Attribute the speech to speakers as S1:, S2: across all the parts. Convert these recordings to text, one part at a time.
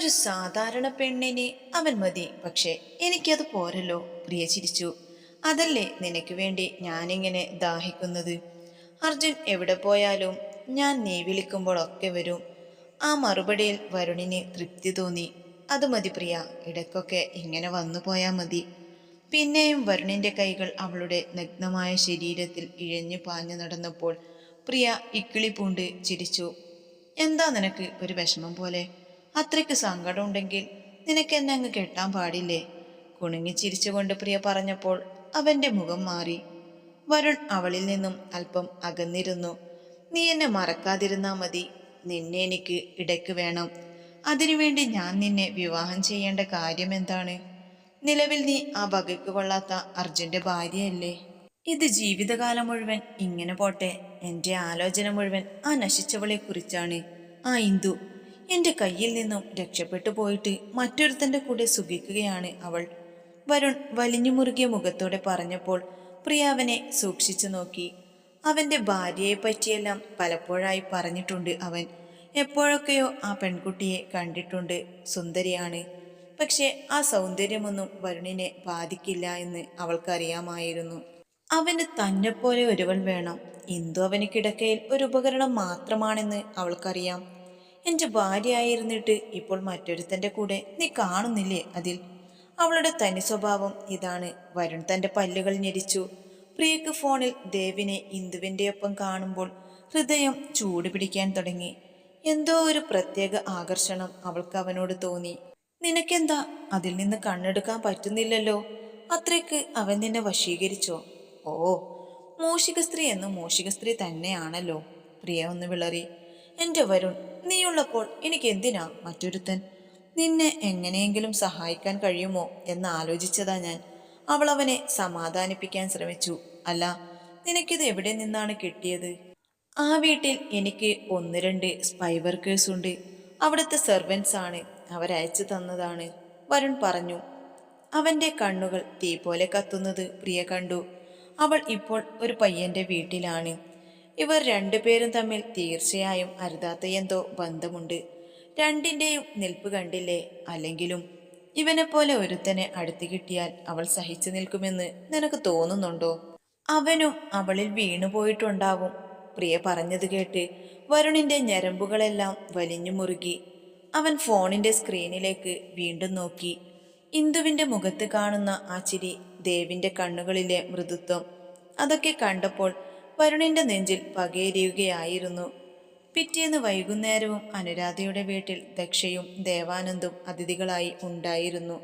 S1: ഒരു സാധാരണ പെണ്ണിനെ അവൻ മതി പക്ഷേ എനിക്കത് പോരല്ലോ പ്രിയ ചിരിച്ചു. അതല്ലേ നിനക്ക് വേണ്ടി ഞാനിങ്ങനെ ദാഹിക്കുന്നത്? അർജുൻ എവിടെ പോയാലും ഞാൻ നീ വിളിക്കുമ്പോഴൊക്കെ വരും. ആ മറുപടിയിൽ വരുണിന് തൃപ്തി തോന്നി. അത് മതി പ്രിയ ഇടയ്ക്കൊക്കെ ഇങ്ങനെ വന്നു പോയാൽ മതി. പിന്നെയും വരുണിന്റെ കൈകൾ അവളുടെ നഗ്നമായ ശരീരത്തിൽ ഇഴഞ്ഞു പാഞ്ഞു നടന്നപ്പോൾ പ്രിയ ഇക്കിളി പൂണ്ട് ചിരിച്ചു. എന്താ നിനക്ക് ഒരു വിഷമം പോലെ? അത്രയ്ക്ക് സങ്കടം ഉണ്ടെങ്കിൽ നിനക്ക് എന്നെ അങ്ങ് കെട്ടാൻ പാടില്ലേ? കുണുങ്ങി ചിരിച്ചുകൊണ്ട് പ്രിയ പറഞ്ഞപ്പോൾ അവന്റെ മുഖം മാറി. വരുൺ അവളിൽ നിന്നും അല്പം അകന്നിരുന്നു. നീ എന്നെ മറക്കാതിരുന്നാ മതി. നിന്നെ എനിക്ക് ഇടയ്ക്ക് വേണം. അതിനുവേണ്ടി ഞാൻ നിന്നെ വിവാഹം ചെയ്യേണ്ട കാര്യം എന്താണ്? നിലവിൽ നീ ആ വകയ്ക്ക് കൊള്ളാത്ത അർജുന്റെ ഭാര്യയല്ലേ? ഇത് ജീവിതകാലം മുഴുവൻ ഇങ്ങനെ പോട്ടെ. എന്റെ ആലോചന മുഴുവൻ ആ നശിച്ചവളെ കുറിച്ചാണ് ആ ഇന്ദു എന്റെ കയ്യിൽ നിന്നും രക്ഷപ്പെട്ടു പോയിട്ട് മറ്റൊരുത്തന്റെ കൂടെ സുഖിക്കുകയാണ് അവൾ. വരുൺ വലിഞ്ഞു മുറുകിയ മുഖത്തോടെ പറഞ്ഞപ്പോൾ പ്രിയ അവനെ സൂക്ഷിച്ചു നോക്കി. അവന്റെ ഭാര്യയെ പറ്റിയെല്ലാം പലപ്പോഴായി പറഞ്ഞിട്ടുണ്ട് അവൻ. എപ്പോഴൊക്കെയോ ആ പെൺകുട്ടിയെ കണ്ടിട്ടുണ്ട്. സുന്ദരിയാണ്. പക്ഷേ ആ സൗന്ദര്യമൊന്നും വരുണിനെ ബാധിക്കില്ല എന്ന് അവൾക്കറിയാമായിരുന്നു. അവന് തന്നെപ്പോലെ ഒരുവൾ വേണം. ഇന്ദു അവന് കിടക്കയിൽ ഒരു ഉപകരണം മാത്രമാണെന്ന് അവൾക്കറിയാം. എന്റെ ഭാര്യയായിരുന്നിട്ട് ഇപ്പോൾ മറ്റൊരുത്തന്റെ കൂടെ നീ കാണുന്നില്ലേ അതിൽ? അവളുടെ തനി സ്വഭാവം ഇതാണ്. വരുൺ തന്റെ പല്ലുകൾ ഞെരിച്ചു. പ്രിയക്ക് ഫോണിൽ ദേവിനെ ഇന്ദുവിന്റെ ഒപ്പം കാണുമ്പോൾ ഹൃദയം ചൂട് പിടിക്കാൻ തുടങ്ങി. എന്തോ ഒരു പ്രത്യേക ആകർഷണം അവൾക്ക് അവനോട് തോന്നി. നിനക്കെന്താ? അതിൽ നിന്ന് കണ്ണെടുക്കാൻ പറ്റുന്നില്ലല്ലോ. അത്രയ്ക്ക് അവൻ നിന്നെ വശീകരിച്ചോ? ഓ മൂഷിക സ്ത്രീ എന്ന് മൂഷിക സ്ത്രീ തന്നെയാണല്ലോ. പ്രിയ ഒന്ന് വിളറി. എന്റെ വരുൺ നീയുള്ളപ്പോൾ എനിക്ക് എന്തിനാ മറ്റൊരുത്തൻ? നിന്നെ എങ്ങനെയെങ്കിലും സഹായിക്കാൻ കഴിയുമോ എന്ന് ആലോചിച്ചതാ ഞാൻ. അവൾ അവനെ സമാധാനിപ്പിക്കാൻ ശ്രമിച്ചു. അല്ല നിനക്കിത് എവിടെ നിന്നാണ് കിട്ടിയത്? ആ വീട്ടിൽ എനിക്ക് ഒന്ന് രണ്ട് സ്പൈ വർക്കേഴ്സ് ഉണ്ട്. അവിടുത്തെ സെർവൻസ് ആണ്. അവരയച്ചു തന്നതാണ്. വരുൺ പറഞ്ഞു അവന്റെ കണ്ണുകൾ തീ പോലെ കത്തുന്നത് പ്രിയ കണ്ടു. അവൾ ഇപ്പോൾ ഒരു പയ്യന്റെ വീട്ടിലാണ്. ഇവർ രണ്ടുപേരും തമ്മിൽ തീർച്ചയായും അരുതാത്ത എന്തോ ബന്ധമുണ്ട്. രണ്ടിന്റെയും നിൽപ്പ് കണ്ടില്ലേ? അല്ലെങ്കിലും ഇവനെപ്പോലെ ഒരുത്തനെ അടുത്ത് കിട്ടിയാൽ അവൾ സഹിച്ചു നിൽക്കുമെന്ന് നിനക്ക് തോന്നുന്നുണ്ടോ? അവനും അവളിൽ വീണുപോയിട്ടുണ്ടാവും പ്രിയ പറഞ്ഞത് കേട്ട് വരുണിന്റെ ഞരമ്പുകളെല്ലാം വലിഞ്ഞു മുറുകി. അവൻ ഫോണിന്റെ സ്ക്രീനിലേക്ക് വീണ്ടും നോക്കി. ഇന്ദുവിന്റെ മുഖത്ത് കാണുന്ന ആ ചിരി ദേവിന്റെ കണ്ണുകളിലെ മൃദുത്വം. അതൊക്കെ കണ്ടപ്പോൾ വരുണിന്റെ നെഞ്ചിൽ പകയരിയുകയായിരുന്നു പിറ്റേന്ന് വൈകുന്നേരവും അനുരാധയുടെ വീട്ടിൽ ദക്ഷയും ദേവാനന്ദും അതിഥികളായി ഉണ്ടായിരുന്നു.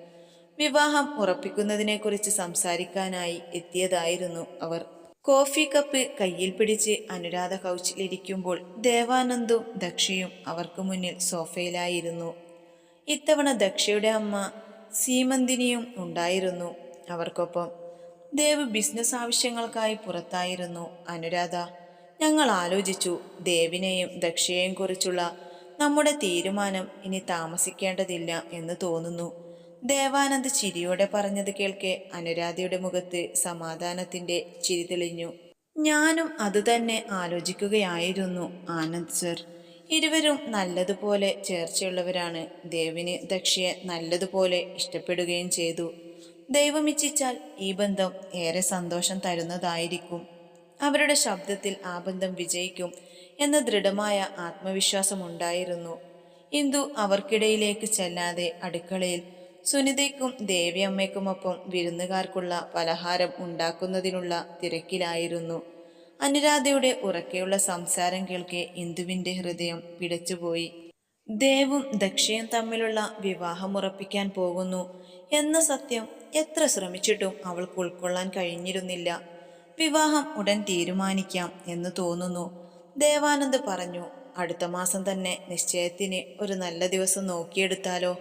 S1: വിവാഹം ഉറപ്പിക്കുന്നതിനെക്കുറിച്ച് സംസാരിക്കാനായി എത്തിയതായിരുന്നു അവർ. കോഫി കപ്പ് കയ്യിൽ പിടിച്ച് അനുരാധ കൗച്ചിലിരിക്കുമ്പോൾ ദേവാനന്ദും ദക്ഷയും അവർക്ക് മുന്നിൽ സോഫയിലായിരുന്നു. ഇത്തവണ ദക്ഷയുടെ അമ്മ സീമന്തിനിയും ഉണ്ടായിരുന്നു. അവർക്കൊപ്പം ദേവ് ബിസിനസ് ആവശ്യങ്ങൾക്കായി പുറത്തായിരുന്നു അനുരാധ. ഞങ്ങൾ ആലോചിച്ചു ദേവിനെയും ദക്ഷയെയും കുറിച്ചുള്ള നമ്മുടെ തീരുമാനം ഇനി താമസിക്കേണ്ടതില്ല എന്ന് തോന്നുന്നു. ദേവാനന്ദ് ചിരിയോടെ പറഞ്ഞത് കേൾക്കെ അനുരാധയുടെ മുഖത്ത് സമാധാനത്തിന്റെ ചിരി തെളിഞ്ഞു. ഞാനും അതുതന്നെ ആലോചിക്കുകയായിരുന്നു ആനന്ദ് സർ. ഇരുവരും നല്ലതുപോലെ ചേർച്ചയുള്ളവരാണ്. ദേവിന് ദക്ഷയെ നല്ലതുപോലെ ഇഷ്ടപ്പെടുകയും ചെയ്തു. ദൈവമിച്ഛിച്ചാൽ ഈ ബന്ധം ഏറെ സന്തോഷം തരുന്നതായിരിക്കും. അവരുടെ ശബ്ദത്തിൽ ആ ബന്ധം വിജയിക്കും എന്ന ദൃഢമായ ആത്മവിശ്വാസമുണ്ടായിരുന്നു. ഇന്ദു അവർക്കിടയിലേക്ക് ചെല്ലാതെ അടുക്കളയിൽ സുനിതയ്ക്കും ദേവിയമ്മയ്ക്കുമൊപ്പം വിരുന്നുകാർക്കുള്ള പലഹാരം ഉണ്ടാക്കുന്നതിനുള്ള തിരക്കിലായിരുന്നു. അനുരാധയുടെ ഉറക്കെയുള്ള സംസാരം കേൾക്കെ ഇന്ദുവിന്റെ ഹൃദയം പിടച്ചുപോയി. ദേവും ദക്ഷയും തമ്മിലുള്ള വിവാഹം ഉറപ്പിക്കാൻ പോകുന്നു എന്ന സത്യം എത്ര ശ്രമിച്ചിട്ടും അവൾക്ക് ഉൾക്കൊള്ളാൻ കഴിഞ്ഞിരുന്നില്ല. വിവാഹം ഉടൻ തീരുമാനിക്കാം എന്ന് തോന്നുന്നു. ദേവാനന്ദ് പറഞ്ഞു അടുത്ത മാസം തന്നെ നിശ്ചയത്തിന് ഒരു നല്ല ദിവസം നോക്കിയെടുത്താലോ?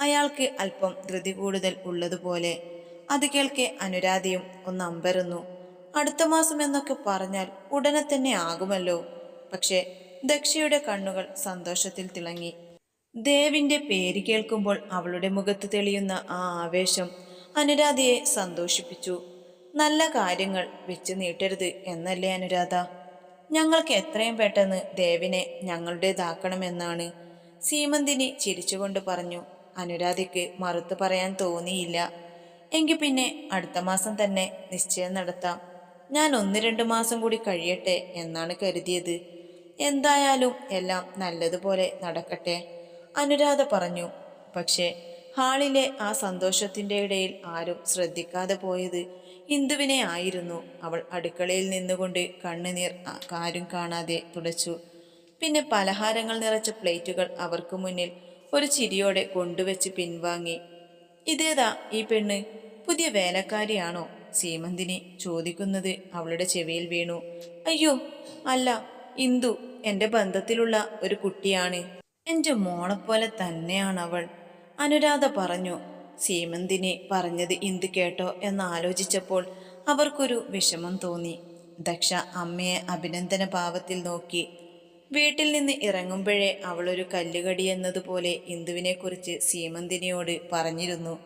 S1: അയാൾക്ക് അല്പം ധൃതി കൂടുതൽ ഉള്ളതുപോലെ. അത് കേൾക്കെ അനുരാധയും ഒന്ന് അമ്പരന്നു. അടുത്ത മാസം എന്നൊക്കെ പറഞ്ഞാൽ ഉടനെ തന്നെ ആകുമല്ലോ. പക്ഷേ ദക്ഷയുടെ കണ്ണുകൾ സന്തോഷത്തിൽ തിളങ്ങി. ദേവിന്റെ പേര് കേൾക്കുമ്പോൾ അവളുടെ മുഖത്ത് തെളിയുന്ന ആ ആവേശം അനുരാധയെ സന്തോഷിപ്പിച്ചു. നല്ല കാര്യങ്ങൾ വെച്ച് നീട്ടരുത് എന്നല്ലേ അനുരാധ? ഞങ്ങൾക്ക് എത്രയും പെട്ടെന്ന് ദേവിനെ ഞങ്ങളുടേതാക്കണമെന്നാണ്. സീമന്തിനി ചിരിച്ചുകൊണ്ട് പറഞ്ഞു. അനുരാധയ്ക്ക് മറുത്തു പറയാൻ തോന്നിയില്ല. എങ്കിൽ പിന്നെ അടുത്ത മാസം തന്നെ നിശ്ചയം നടത്താം. ഞാൻ ഒന്ന് രണ്ട് മാസം കൂടി കഴിയട്ടെ എന്നാണ് കരുതിയത്. എന്തായാലും എല്ലാം നല്ലതുപോലെ നടക്കട്ടെ? അനുരാധ പറഞ്ഞു. പക്ഷേ ഹാളിലെ ആ സന്തോഷത്തിന്റെ ഇടയിൽ ആരും ശ്രദ്ധിക്കാതെ പോയത് ഇന്ദുവിനെ ആയിരുന്നു. അവൾ അടുക്കളയിൽ നിന്നുകൊണ്ട് കണ്ണുനീർ ആരും കാണാതെ തുടച്ചു. പിന്നെ പലഹാരങ്ങൾ നിറച്ച പ്ലേറ്റുകൾ അവർക്ക് മുന്നിൽ ഒരു ചിരിയോടെ കൊണ്ടുവച്ച് പിൻവാങ്ങി. ഇതേതാ ഈ പെണ്ണ്? പുതിയ വേലക്കാരിയാണോ? സീമന്തിനി ചോദിക്കുന്നത് അവളുടെ ചെവിയിൽ വീണു. അയ്യോ അല്ല ഇന്ദു. എന്റെ ബന്ധത്തിലുള്ള ഒരു കുട്ടിയാണ്. എന്റെ മോളെപ്പോലെ തന്നെയാണ് അവൾ അനുരാധ പറഞ്ഞു സീമന്തിനെ പറഞ്ഞത് എന്ത് കേട്ടോ? എന്നാലോചിച്ചപ്പോൾ അവർക്കൊരു വിഷമം തോന്നി. ദക്ഷ അമ്മയെ അഭിനന്ദന ഭാവത്തിൽ നോക്കി. വീട്ടിൽ നിന്ന് ഇറങ്ങുമ്പോഴേ അവളൊരു കല്ലുകടി എന്നതുപോലെ ഇന്ദുവിനെക്കുറിച്ച് സീമന്തിനിയോട് പറഞ്ഞിരുന്നു.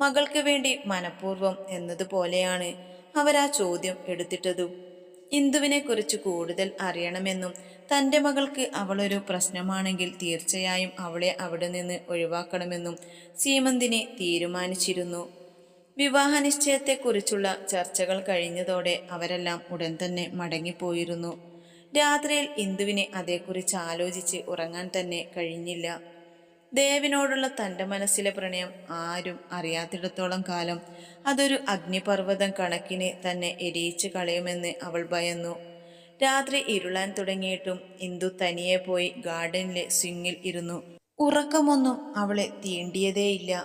S1: മകൾക്ക് വേണ്ടി മനഃപൂർവം എന്നതുപോലെയാണ് അവരാ ചോദ്യം എടുത്തിട്ടതും. ഇന്ദുവിനെക്കുറിച്ച് കൂടുതൽ അറിയണമെന്നും തന്റെ മകൾക്ക് അവളൊരു പ്രശ്നമാണെങ്കിൽ തീർച്ചയായും അവളെ അവിടെ നിന്ന് ഒഴിവാക്കണമെന്നും സീമന്തിനെ തീരുമാനിച്ചിരുന്നു. വിവാഹ നിശ്ചയത്തെക്കുറിച്ചുള്ള ചർച്ചകൾ കഴിഞ്ഞതോടെ അവരെല്ലാം ഉടൻ തന്നെ മടങ്ങിപ്പോയിരുന്നു. രാത്രിയിൽ ഇന്ദുവിനെ അതേക്കുറിച്ച് ആലോചിച്ച് ഉറങ്ങാൻ തന്നെ കഴിഞ്ഞില്ല. ദേവിനോടുള്ള തന്റെ മനസ്സിലെ പ്രണയം ആരും അറിയാത്തിടത്തോളം കാലം അതൊരു അഗ്നിപർവതം കണക്കിനെ തന്നെ എരിയിച്ച് കളയുമെന്ന് അവൾ ഭയന്നു. രാത്രി ഇരുളാൻ തുടങ്ങിയിട്ടും ഇന്ദു തനിയെ പോയി ഗാർഡനിലെ സ്വിങ്ങിൽ ഇരുന്നു. ഉറക്കമൊന്നും അവളെ തീണ്ടിയതേയില്ല.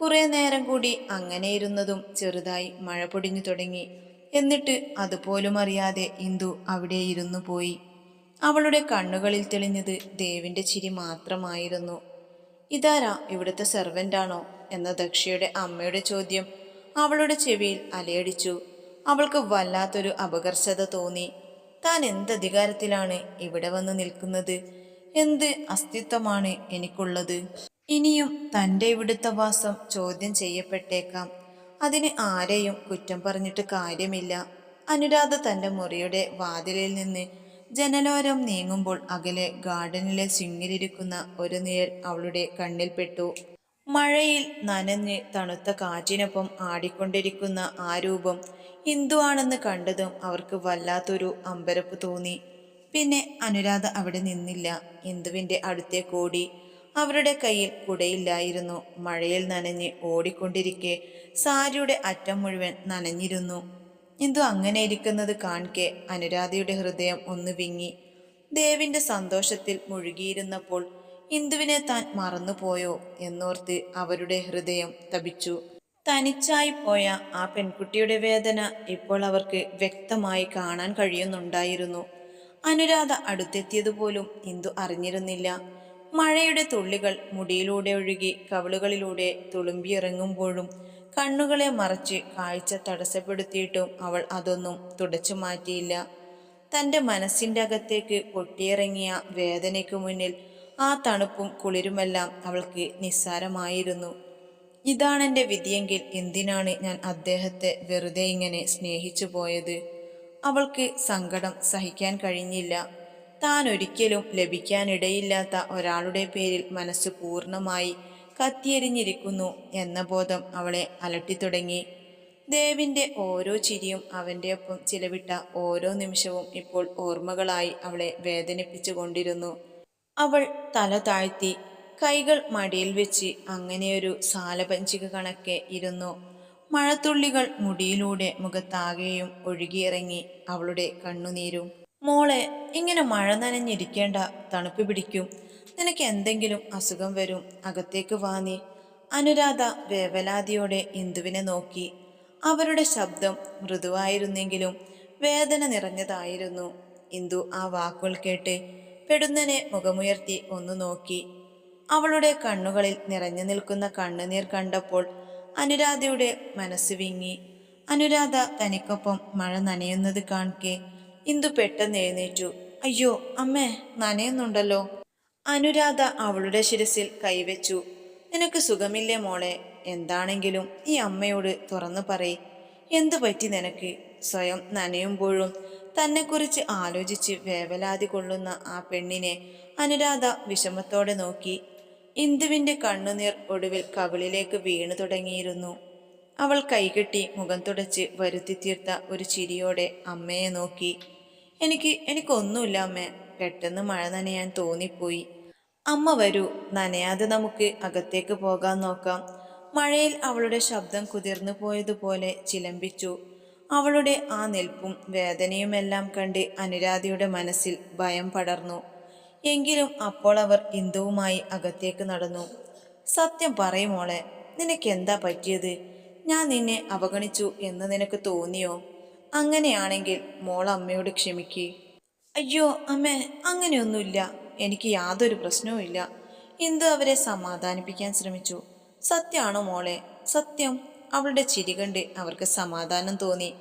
S1: കുറെ നേരം കൂടി അങ്ങനെ ഇരുന്നതും ചെറുതായി മഴ പൊടിഞ്ഞു തുടങ്ങി. എന്നിട്ട് അതുപോലും അറിയാതെ ഇന്ദു അവിടെ ഇരുന്നു പോയി. അവളുടെ കണ്ണുകളിൽ തെളിഞ്ഞത് ദേവിന്റെ ചിരി മാത്രമായിരുന്നു. ഇതാരാ ഇവിടുത്തെ സെർവന്റാണോ എന്ന ദക്ഷിയുടെ അമ്മയുടെ ചോദ്യം അവളുടെ ചെവിയിൽ അലയടിച്ചു. അവൾക്ക് വല്ലാത്തൊരു അപകർഷത തോന്നി. താൻ എന്ത് അധികാരത്തിലാണ് ഇവിടെ വന്ന് നിൽക്കുന്നത്? എന്ത് അസ്തിത്വമാണ് എനിക്കുള്ളത്? ഇനിയും തന്റെ ഇവിടുത്തെ വാസം ചോദ്യം ചെയ്യപ്പെട്ടേക്കാം. അതിന് ആരെയും കുറ്റം പറഞ്ഞിട്ട് കാര്യമില്ല. അനുരാധ തന്റെ മുറിയുടെ വാതിലിൽ നിന്ന് ജനലോരം നീങ്ങുമ്പോൾ അകലെ ഗാർഡനിലെ സ്വിങ്ങിലിരിക്കുന്ന ഒരു നിഴൽ അവളുടെ കണ്ണിൽപ്പെട്ടു മഴയിൽ നനഞ്ഞ് തണുത്ത കാറ്റിനൊപ്പം ആടിക്കൊണ്ടിരിക്കുന്ന ആ രൂപം ഹിന്ദുവാണെന്ന് കണ്ടതും അവർക്ക് വല്ലാത്തൊരു അമ്പരപ്പ് തോന്നി. പിന്നെ അനുരാധ അവിടെ നിന്നില്ല. ഇന്ദുവിന്റെ അടുത്തേക്ക് ഓടി അവരുടെ കയ്യിൽ കുടയില്ലായിരുന്നു. മഴയിൽ നനഞ്ഞ് ഓടിക്കൊണ്ടിരിക്കെ സാരിയുടെ അറ്റം മുഴുവൻ നനഞ്ഞിരുന്നു. ഇന്ദു അങ്ങനെ ഇരിക്കുന്നത് കാണിക്കെ അനുരാധയുടെ ഹൃദയം ഒന്ന് വിങ്ങി. ദേവിന്റെ സന്തോഷത്തിൽ മുഴുകിയിരുന്നപ്പോൾ ഇന്ദുവിനെ താൻ മറന്നുപോയോ എന്നോർത്ത് അവരുടെ ഹൃദയം തപിച്ചു. തനിച്ചായി പോയ ആ പെൺകുട്ടിയുടെ വേദന ഇപ്പോൾ അവർക്ക് വ്യക്തമായി കാണാൻ കഴിയുന്നുണ്ടായിരുന്നു. അനുരാധ അടുത്തെത്തിയതുപോലും ഇന്ദു അറിഞ്ഞിരുന്നില്ല. മഴയുടെ തുള്ളികൾ മുടിയിലൂടെ ഒഴുകി കവിളുകളിലൂടെ തുളുമ്പിയിറങ്ങുമ്പോഴും കണ്ണുകളെ മറച്ച് കാഴ്ച തടസ്സപ്പെടുത്തിയിട്ടും അവൾ അതൊന്നും തുടച്ചു മാറ്റിയില്ല. തന്റെ മനസ്സിന്റെ അകത്തേക്ക് പൊട്ടിയിറങ്ങിയ വേദനയ്ക്ക് മുന്നിൽ ആ തണുപ്പും കുളിരുമെല്ലാം അവൾക്ക് നിസ്സാരമായിരുന്നു. ഇതാണെന്റെ വിധിയെങ്കിൽ എന്തിനാണ് ഞാൻ അദ്ദേഹത്തെ വെറുതെ ഇങ്ങനെ സ്നേഹിച്ചു പോയത്? അവൾക്ക് സങ്കടം സഹിക്കാൻ കഴിഞ്ഞില്ല. താൻ ഒരിക്കലും ലഭിക്കാനിടയില്ലാത്ത ഒരാളുടെ പേരിൽ മനസ്സ് പൂർണമായി കത്തിയെരിഞ്ഞിരിക്കുന്നു എന്ന ബോധം അവളെ അലട്ടിത്തുടങ്ങി. ദേവിന്റെ ഓരോ ചിരിയും അവന്റെ ഒപ്പം ചിലവിട്ട ഓരോ നിമിഷവും ഇപ്പോൾ ഓർമ്മകളായി അവളെ വേദനിപ്പിച്ചു കൊണ്ടിരുന്നു അവൾ തല താഴ്ത്തി കൈകൾ മടിയിൽ വെച്ച് അങ്ങനെയൊരു സാലപഞ്ചിക കണക്കെ ഇരുന്നു. മഴത്തുള്ളികൾ മുടിയിലൂടെ മുഖത്താകെയും ഒഴുകിയിറങ്ങി അവളുടെ കണ്ണുനീരും. മോളെ ഇങ്ങനെ മഴ നനഞ്ഞിരിക്കേണ്ട തണുപ്പ് പിടിക്കും. നിനക്ക് എന്തെങ്കിലും അസുഖം വരും അകത്തേക്ക് നീ. അനുരാധ വേവലാതിയോടെ ഇന്ദുവിനെ നോക്കി. അവരുടെ ശബ്ദം മൃദുവായിരുന്നെങ്കിലും വേദന നിറഞ്ഞതായിരുന്നു. ഇന്ദു ആ വാക്കുകൾ കേട്ട് പെടുന്നനെ മുഖമുയർത്തി ഒന്ന് നോക്കി. അവളുടെ കണ്ണുകളിൽ നിറഞ്ഞു നിൽക്കുന്ന കണ്ണുനീർ കണ്ടപ്പോൾ അനുരാധയുടെ മനസ്സ് വിങ്ങി. അനുരാധ തനിക്കൊപ്പം മഴ നനയുന്നത് കാണിക്കെ ഇന്ദു പെട്ടെന്ന് എഴുന്നേറ്റു. അയ്യോ അമ്മേ നനയുന്നുണ്ടല്ലോ. അനുരാധ അവളുടെ ശിരസിൽ കൈവച്ചു. നിനക്ക് സുഖമില്ലേ മോളെ? എന്താണെങ്കിലും ഈ അമ്മയോട് തുറന്നു പറയ്. എന്തു പറ്റി നിനക്ക്? സ്വയം നനയുമ്പോഴും തന്നെക്കുറിച്ച് ആലോചിച്ച് വേവലാതി കൊള്ളുന്ന ആ പെണ്ണിനെ അനുരാധ വിഷമത്തോടെ നോക്കി. ഇന്ദുവിന്റെ കണ്ണുനീർ ഒടുവിൽ കവിളിലേക്ക് വീണു തുടങ്ങിയിരുന്നു. അവൾ കൈകെട്ടി മുഖം തുടച്ച് വരുത്തി തീർത്ത ഒരു ചിരിയോടെ അമ്മയെ നോക്കി. എനിക്ക് എനിക്കൊന്നുമില്ല അമ്മേ. പെട്ടെന്ന് മഴ നനയാൻ തോന്നിപ്പോയി. അമ്മ വരൂ. നനയാതെ നമുക്ക് അകത്തേക്ക് പോകാൻ നോക്കാം. മഴയിൽ അവളുടെ ശബ്ദം കുതിർന്നു പോയതുപോലെ ചിലമ്പിച്ചു. അവളുടെ ആ നിൽപ്പും വേദനയുമെല്ലാം കണ്ട് അനുരാധയുടെ മനസ്സിൽ ഭയം പടർന്നു. എങ്കിലും അപ്പോൾ അവർ ഇന്ദുവുമായി അകത്തേക്ക് നടന്നു. സത്യം പറയുമോളെ നിനക്കെന്താ പറ്റിയത്? ഞാൻ നിന്നെ അവഗണിച്ചു എന്ന് നിനക്ക് തോന്നിയോ? അങ്ങനെയാണെങ്കിൽ മോൾ അമ്മയോട് ക്ഷമിക്കേ. അയ്യോ അമ്മേ അങ്ങനെയൊന്നുമില്ല. എനിക്ക് യാതൊരു പ്രശ്നവുമില്ല ഇന്ദു അവരെ സമാധാനിപ്പിക്കാൻ ശ്രമിച്ചു? സത്യമാണോ മോളെ? സത്യം. അവളുടെ ചിരി കണ്ട് അവർക്ക് സമാധാനം തോന്നി.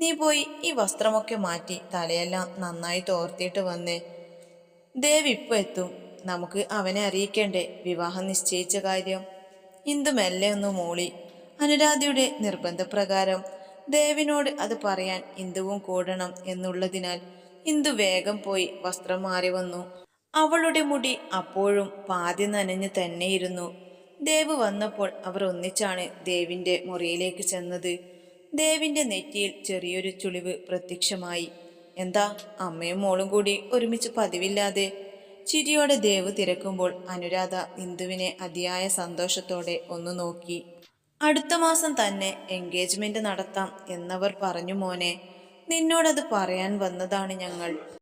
S1: നീ പോയി ഈ വസ്ത്രമൊക്കെ മാറ്റി തലയെല്ലാം നന്നായി തോർത്തിയിട്ട് വന്നേ. ദേവ് ഇപ്പോൾ എത്തും. നമുക്ക് അവനെ അറിയിക്കണ്ടേ? വിവാഹം നിശ്ചയിച്ച കാര്യം. ഇന്ദു മെല്ലെ ഒന്ന് മൂളി. അനുരാധയുടെ നിർബന്ധപ്രകാരം ദേവിനോട് അത് പറയാൻ ഇന്ദുവും കൂടണം എന്നുള്ളതിനാൽ ഇന്ദു വേഗം പോയി വസ്ത്രം മാറി വന്നു. അവളുടെ മുടി അപ്പോഴും പാതി നനഞ്ഞു തന്നെയിരുന്നു. ദേവ് വന്നപ്പോൾ അവർ ഒന്നിച്ചാണ് ദേവിന്റെ മുറിയിലേക്ക് ചെന്നത്. ദേവിന്റെ നെറ്റിയിൽ ചെറിയൊരു ചുളിവ് പ്രത്യക്ഷമായി. എന്താ അമ്മയും മോളും കൂടി ഒരുമിച്ച് പതിവില്ലാതെ? ചിരിയോടെ ദേവ് തിരക്കുമ്പോൾ അനുരാധ ഇന്ദുവിനെ അതിയായ സന്തോഷത്തോടെ ഒന്ന് നോക്കി. അടുത്ത മാസം തന്നെ എൻഗേജ്മെന്റ് നടത്താം എന്നവർ പറഞ്ഞു മോനെ നിന്നോടത് പറയാൻ വന്നതാണ് ഞങ്ങൾ.